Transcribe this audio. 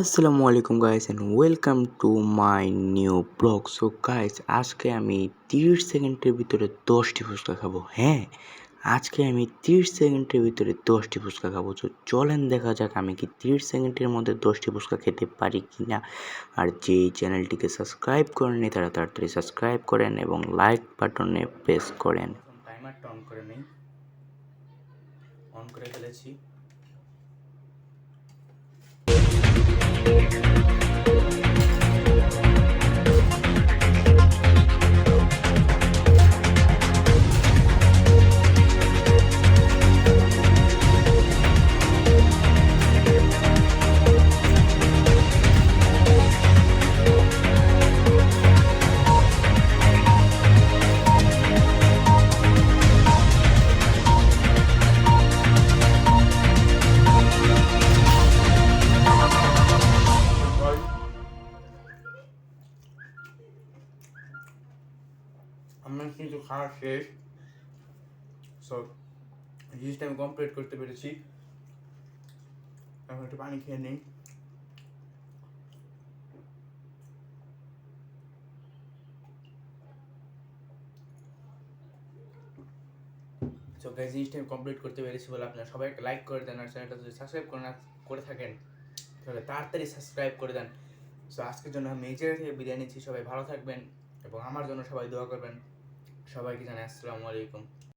আসসালামু আলাইকুম guys and welcome to my new blog so guys আজকে আমি তিরিশ সেকেন্ডের ভিতরে দশটি ফুচকা খাব। হ্যাঁ আজকে আমি তিরিশ সেকেন্ডের ভিতরে দশটি ফুচকা খাব। তো চলেন দেখা যাক আমি কি তিরিশ সেকেন্ডের মধ্যে দশটি ফুচকা খেতে পারি কি না আর যে চ্যানেলটিকে সাবস্ক্রাইব করেননি, তারা তাড়াতাড়ি সাবস্ক্রাইব করেন এবং লাইক বাটনে প্রেস করেন। টাইমারটা অন করে নেই। অন করে ফেলেছি। আমার কিন্তু খাওয়া শেষ। সো জিনিসটা আমি কমপ্লিট করতে পেরেছি। এখন একটু পানি খেয়ে নিই। সো গাইজ জিনিসটা আমি কমপ্লিট করতে পেরেছি বলে আপনারা সবাই একটা লাইক করে দেন আর চ্যানেলটা যদি সাবস্ক্রাইব করে না, করে থাকেন, তাহলে তাড়াতাড়ি সাবস্ক্রাইব করে দেন। সো আজকের জন্য আমি এই জায়গা থেকে বিদায় নিচ্ছি। সবাই ভালো থাকবেন। এবং আমার জন্য সবাই দোয়া করবেন। সবাইকে জানাই আসসালামু আলাইকুম।